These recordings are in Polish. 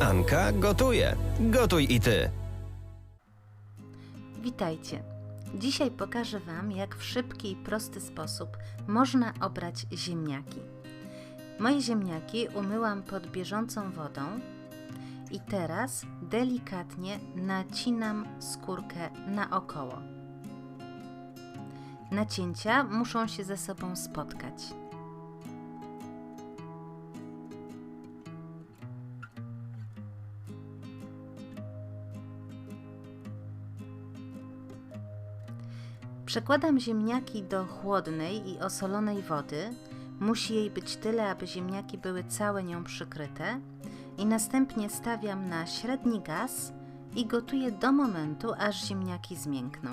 Anka gotuje. Gotuj i ty. Witajcie. Dzisiaj pokażę Wam, jak w szybki i prosty sposób można obrać ziemniaki. Moje ziemniaki umyłam pod bieżącą wodą i teraz delikatnie nacinam skórkę naokoło. Nacięcia muszą się ze sobą spotkać. Przekładam ziemniaki do chłodnej i osolonej wody. Musi jej być tyle, aby ziemniaki były całe nią przykryte. I następnie stawiam na średni gaz i gotuję do momentu, aż ziemniaki zmiękną.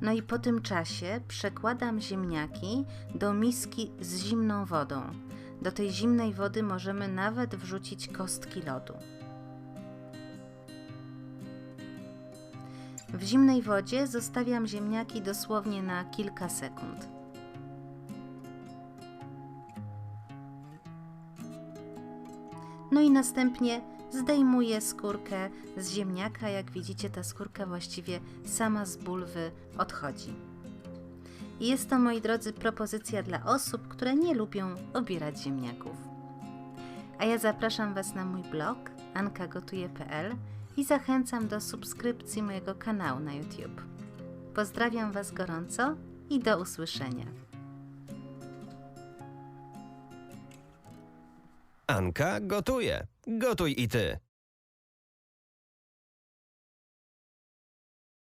No i po tym czasie przekładam ziemniaki do miski z zimną wodą. Do tej zimnej wody możemy nawet wrzucić kostki lodu. W zimnej wodzie zostawiam ziemniaki dosłownie na kilka sekund. No i następnie zdejmuję skórkę z ziemniaka. Jak widzicie, ta skórka właściwie sama z bulwy odchodzi. Jest to, moi drodzy, propozycja dla osób, które nie lubią obierać ziemniaków. A ja zapraszam Was na mój blog ankagotuje.pl i zachęcam do subskrypcji mojego kanału na YouTube. Pozdrawiam Was gorąco i do usłyszenia. Anka gotuje. Gotuj i ty.